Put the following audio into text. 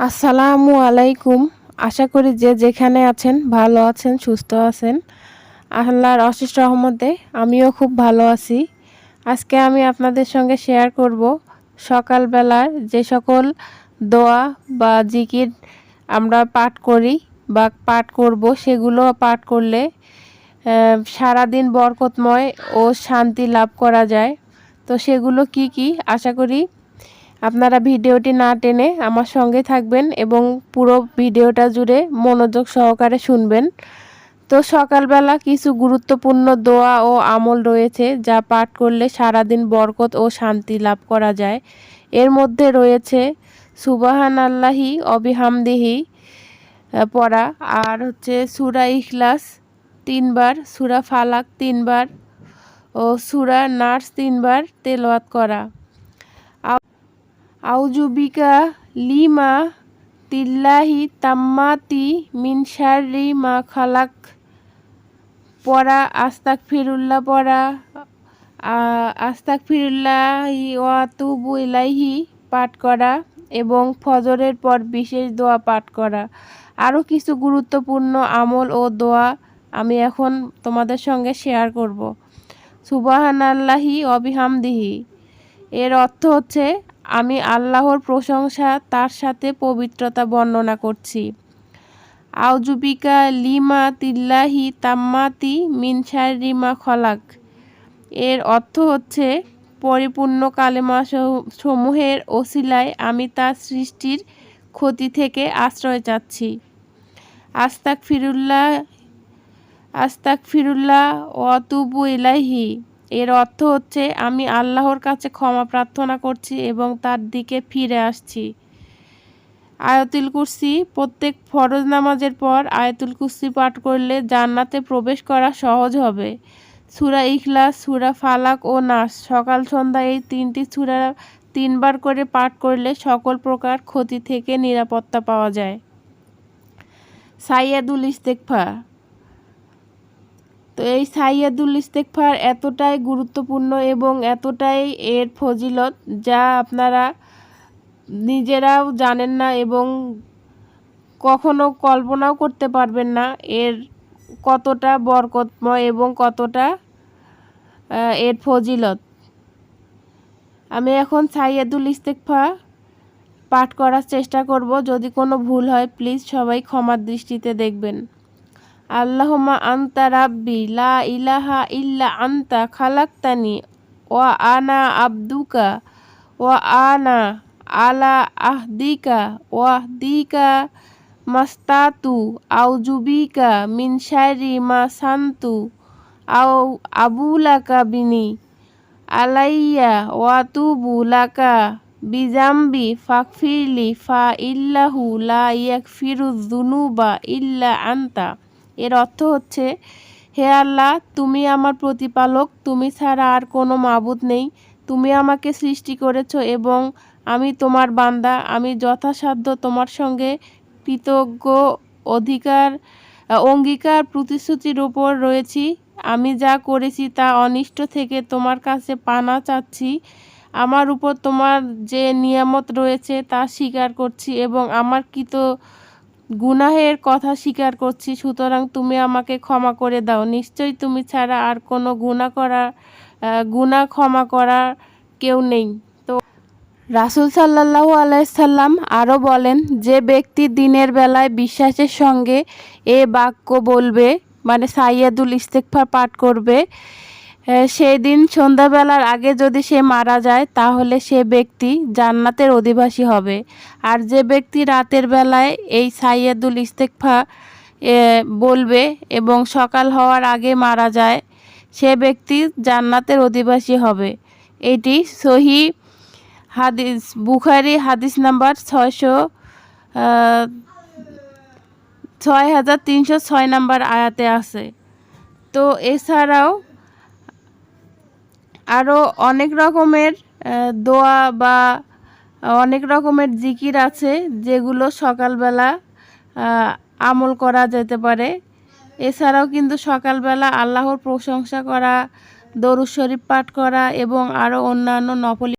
আসসালামু আলাইকুম। আশা করি যে যেখানে আছেন, ভালো আছেন, সুস্থ আছেন। আল্লাহর অশেষ রহমতে আমিও খুব ভালো আছি। আজকে আমি আপনাদের সঙ্গে শেয়ার করব সকালবেলার যে সকল দোয়া বা জিকির আমরা পাঠ করি বা পাঠ করব, সেগুলো পাঠ করলে সারাদিন বরকতময় ও শান্তি লাভ করা যায়। তো সেগুলো কি কি? আশা করি আপনারা ভিডিওটি না টেনে আমার সঙ্গে থাকবেন এবং পুরো ভিডিওটা জুড়ে মনোযোগ সহকারে শুনবেন। তো সকালবেলা কিছু গুরুত্বপূর্ণ দোয়া ও আমল রয়েছে, যা পাঠ করলে সারাদিন বরকত ও শান্তি লাভ করা যায়। এর মধ্যে রয়েছে সুবাহান আল্লাহি অবিহামদিহি পড়া। আর হচ্ছে সুরা ইখলাস তিনবার, সুরা ফালাক তিনবার ও সুরা নার্স তিনবার তেলোয়াত করা। আউজুবিকা লিমা তিল্লাহি তাম্মাতি মিনসারি মা খালাক। পড়া আস্তাক ফিরুল্লাহ পড়া আস্তাক ফিরুল্লাহি ওয়াতুবু ইলাইহি পাঠ করা এবং ফজরের পর বিশেষ দোয়া পাঠ করা। আরও কিছু গুরুত্বপূর্ণ আমল ও দোয়া আমি এখন তোমাদের সঙ্গে শেয়ার করব। সুবাহান আল্লাহি অবিহামদিহি এর অর্থ হচ্ছে আমি আল্লাহর প্রশংসা তার সাথে পবিত্রতা বর্ণনা করছি। আউজুবিকা লিমা তিল্লাহি তাম্মাতি মিনসার রিমা খলাক। এর অর্থ হচ্ছে, পরিপূর্ণ কালেমা সমূহের ওসিলায় আমি তার সৃষ্টির ক্ষতি থেকে আশ্রয় চাচ্ছি। আস্তাক ফিরুল্লাহ আস্তাক ফিরুল্লাহ অতুবু ইলাহি এর অর্থ হচ্ছে, আমি আল্লাহর কাছে ক্ষমা প্রার্থনা করছি এবং তার দিকে ফিরে আসছি। আয়তুল কুরসি, প্রত্যেক ফরজ নামাজের পর আয়তুল কুরসি পাঠ করলে জান্নাতে প্রবেশ করা সহজ হবে। সুরা ইখলাস, সুরা ফালাক ও নাস, সকাল, সন্ধ্যা এই তিনটি সুরা তিনবার করে পাঠ করলে সকল প্রকার ক্ষতি থেকে নিরাপত্তা পাওয়া যায়। সাইয়াদুল ইস্তেকফা তো এই সাইয়াদুল ইস্তেকফার এতটাই গুরুত্বপূর্ণ এবং এতটাই এর ফজিলত যা আপনারা নিজেরাও জানেন না এবং কখনো কল্পনাও করতে পারবেন না এর কতটা বরকতময় এবং কতটা এর ফজিলত। আমি এখন সাইয়াদুল ইস্তেকফা পাঠ করার চেষ্টা করব। যদি কোনো ভুল হয় প্লিজ সবাই ক্ষমার দৃষ্টিতে দেখবেন। আল্লাহমা আন্তা রাব্বি, লা ইলাহা ইল্লা আন্তা খালাক্তানি, ওয়া আনা আব্দুকা, ওয়া আনা আলা আহদিকা, ওয়াহদিকা মাস্তাতু, আউজুবিকা মিন শারি মা সান্তু, আও আবুলাকা বিনি, আলাইয়া ওয়াতুবু লাকা বিজাম্বি ফাকফিরলি ফা ইল্লাহু লা ইয়াকফিরু যুনুবা ইল্লা আন্তা। এর অর্থ হচ্ছে, হে আল্লাহ, তুমি আমার প্রতিপালক, তুমি ছাড়া আর কোনো মাবুদ নেই। তুমি আমাকে সৃষ্টি করেছ এবং আমি তোমার বান্দা। আমি যথাসাধ্য তোমার সঙ্গে কৃতজ্ঞ অধিকার, অঙ্গীকার প্রতিশ্রুতির উপর রয়েছি। আমি যা করেছি তা অনিষ্ট থেকে তোমার কাছে পানা চাচ্ছি। আমার উপর তোমার যে নিয়ামত রয়েছে তা স্বীকার করছি এবং আমার কৃত গুনাহের কথা স্বীকার করছি, সুতরাং তুমি আমাকে ক্ষমা করে দাও। নিশ্চয়ই তুমি ছাড়া আর কোনো গুণা করা গুণা ক্ষমা করার কেউ নেই। তো রাসুল সাল্লাহ আলাইসাল্লাম আরও বলেন, যে ব্যক্তি দিনের বেলায় বিশ্বাসের সঙ্গে এ বাক্য বলবে মানে সাইয়াদুল ইস্তেকফার পাঠ করবে সেই দিন সন্ধ্যাবেলার আগে যদি সে মারা যায়, তাহলে সে ব্যক্তি জান্নাতের অধিবাসী হবে। আর যে ব্যক্তি রাতের বেলায় এই সাইয়াদুল ইস্তেকফা বলবে এবং সকাল হওয়ার আগে মারা যায়, সে ব্যক্তি জান্নাতের অধিবাসী হবে। এটি সহি হাদিস, বুখারি হাদিস নাম্বার ছয়শো ছয় হাজার তিনশো ছয় নাম্বার আয়াতে আছে। তো এছাড়াও আরও অনেক রকমের দোয়া বা অনেক রকমের জিকির আছে যেগুলো সকালবেলা আমল করা যেতে পারে। এছাড়াও কিন্তু সকালবেলা আল্লাহর প্রশংসা করা, দরুদ শরীফ পাঠ করা এবং আরও অন্যান্য নফলি